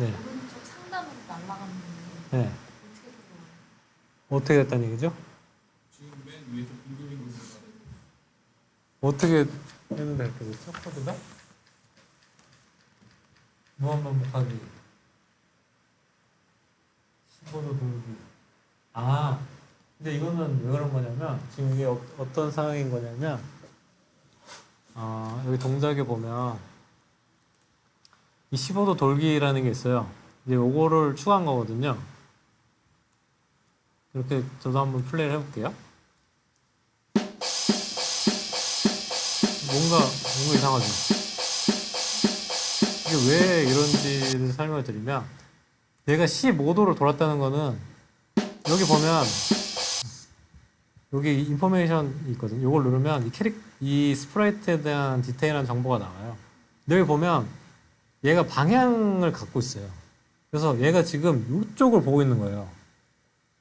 네. 오른쪽 상단으로 날아갔는데 네. 어떻게 됐다는 얘기죠? 지금 맨 위에서 빙글빙글 어떻게 했는데 이렇게 됐죠? 코드가? 무한 반복하기 15도 돌기 아 근데 이거는 왜 그런 거냐면 지금 이게 어, 어떤 상황인 거냐면 어, 여기 동작에 보면 이 15도 돌기라는 게 있어요 이제 요거를 추가한 거거든요 이렇게 저도 한번 플레이를 해볼게요 뭔가 뭔가 이상하죠. 이게 왜 이런지를 설명을 드리면 얘가 15도를 돌았다는 거는 여기 보면 여기 인포메이션이 있거든요. 이걸 누르면 이 캐릭 이 스프라이트에 대한 디테일한 정보가 나와요. 여기 보면 얘가 방향을 갖고 있어요. 그래서 얘가 지금 이쪽을 보고 있는 거예요.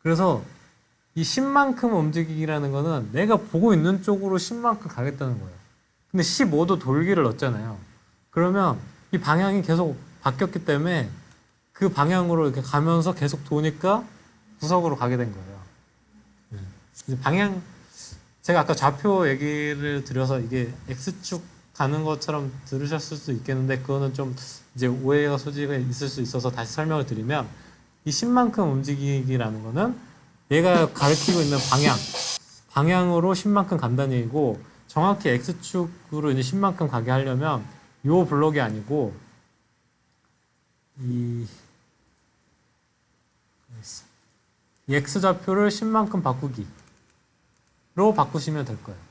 그래서 이 10만큼 움직이기라는 거는 내가 보고 있는 쪽으로 10만큼 가겠다는 거예요. 근데 15도 돌기를 넣었잖아요. 그러면 이 방향이 계속 바뀌었기 때문에 그 방향으로 이렇게 가면서 계속 도니까 구석으로 가게 된 거예요. 네. 방향 제가 아까 좌표 얘기를 드려서 이게 x축 가는 것처럼 들으셨을 수 있겠는데 그거는 좀 이제 오해가 소지가 있을 수 있어서 다시 설명을 드리면 이 10만큼 움직이기라는 거는 얘가 가리키고 있는 방향 방향으로 10만큼 간다는 얘기고 정확히 x축으로 이제 10만큼 가게 하려면 요 블록이 아니고 이, 이 x 좌표를 10만큼 바꾸기로 바꾸시면 될 거예요.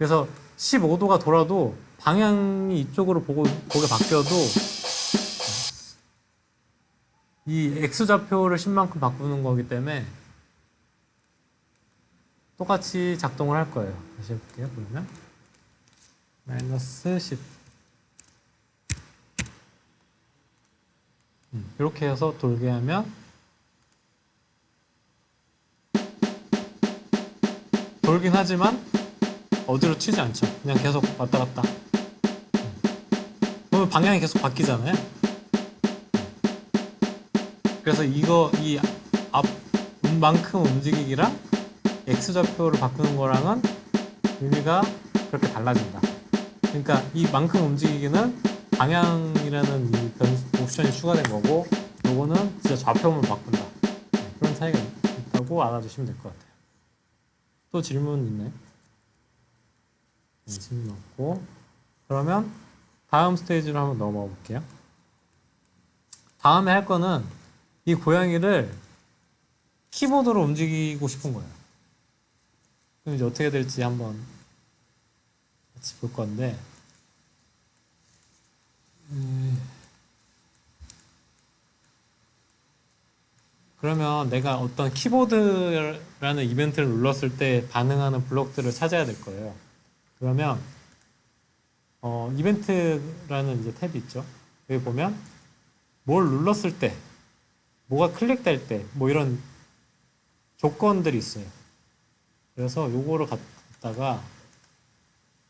그래서 15도가 돌아도 방향이 이쪽으로 보고 보게 바뀌어도 이 x 좌표를 10만큼 바꾸는 거기 때문에 똑같이 작동을 할 거예요. 다시 해볼게요. 그러면 마이너스 10 음, 이렇게 해서 돌게 하면 돌긴 하지만 어디로 튀지 않죠. 그냥 계속 왔다 갔다. 음. 그러면 방향이 계속 바뀌잖아요. 그래서 이거 이 앞만큼 움직이기랑 x좌표를 바꾸는 거랑은 의미가 그렇게 달라진다. 그러니까 이 만큼 움직이기는 방향이라는 이 변, 옵션이 추가된 거고 요거는 진짜 좌표만 바꾼다. 네, 그런 차이가 있다고 알아두시면 될 것 같아요. 또 질문 있나요? 네, 질문 없고 그러면 다음 스테이지로 한번 넘어가 볼게요. 다음에 할 거는 이 고양이를 키보드로 움직이고 싶은 거예요. 그럼 이제 어떻게 될지 한번 같이 볼 건데, 음, 그러면 내가 어떤 키보드라는 이벤트를 눌렀을 때 반응하는 블록들을 찾아야 될 거예요. 그러면 어, 이벤트라는 이제 탭이 있죠. 여기 보면 뭘 눌렀을 때, 뭐가 클릭될 때, 뭐 이런 조건들이 있어요. 그래서 요거를 갖다가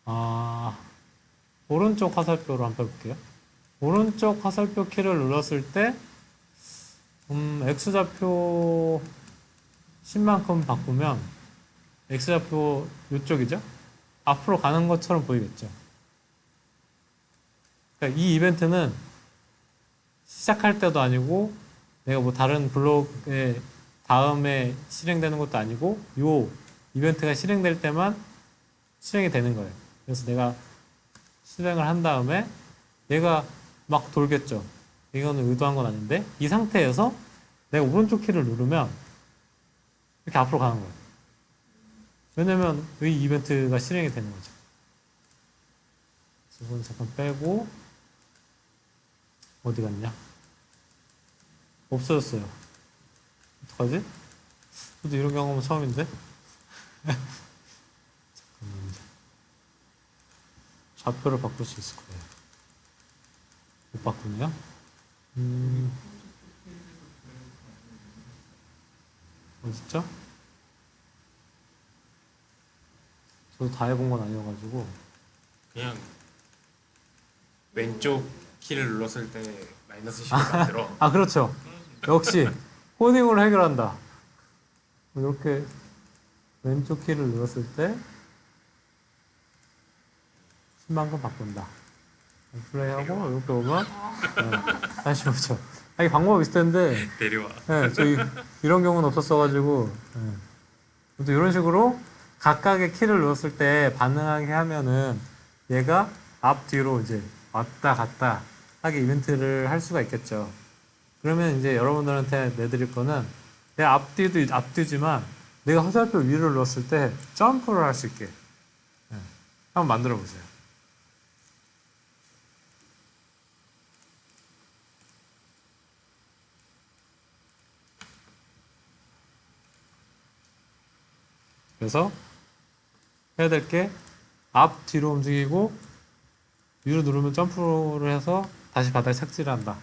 아 오른쪽 화살표로 한번 볼게요. 오른쪽 화살표 키를 눌렀을 때 음, x좌표 10만큼 바꾸면 x좌표 이쪽이죠? 앞으로 가는 것처럼 보이겠죠? 그러니까 이 이벤트는 시작할 때도 아니고 내가 뭐 다른 블록에 다음에 실행되는 것도 아니고 요 이벤트가 실행될 때만 실행이 되는 거예요. 그래서 내가 실행을 한 다음에 얘가 막 돌겠죠. 이거는 의도한 건 아닌데 이 상태에서 내가 오른쪽 키를 누르면 이렇게 앞으로 가는 거예요. 왜냐면 이 이벤트가 실행이 되는 거죠. 이건 잠깐 빼고 어디 갔냐? 없어졌어요. 어떡하지? 저도 이런 경험은 처음인데? 잠깐만요. 좌표를 바꿀 수 있을 거예요. 못 바꾸네요. 음, 어딨죠? 저도 다 해본 건 아니어가지고 그냥 왼쪽 키를 눌렀을 때 마이너스 10을 만들어. 아 그렇죠. 역시 코딩으로 해결한다. 이렇게 왼쪽 키를 눌렀을 때 10만큼 바꾼다. 플레이하고 이렇게 오면 네, 다시 오죠. 아, 이게 방법이 있을 텐데 데려와. 네, 저희 이런 경우는 없었어가지고 네. 또 이런 식으로 각각의 키를 눌렀을 때 반응하게 하면은 얘가 앞 뒤로 이제 왔다 갔다 하게 이벤트를 할 수가 있겠죠. 그러면 이제 여러분들한테 내드릴 거는 내 앞뒤도 앞뒤지만 내가 화살표 위를 눌렀을 때 점프를 할 수 있게 네. 한번 만들어 보세요. 그래서 해야 될 게 앞 뒤로 움직이고 위로 누르면 점프를 해서 다시 바닥에 착지를 한다.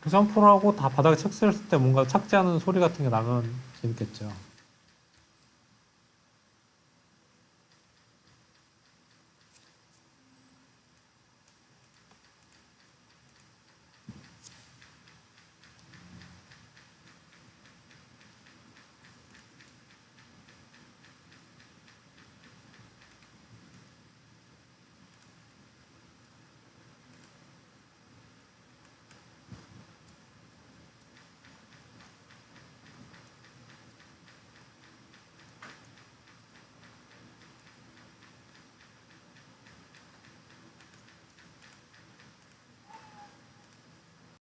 그 점프를 하고 다 바닥에 착지했을 때 뭔가 착지하는 소리 같은 게 나면 재밌겠죠.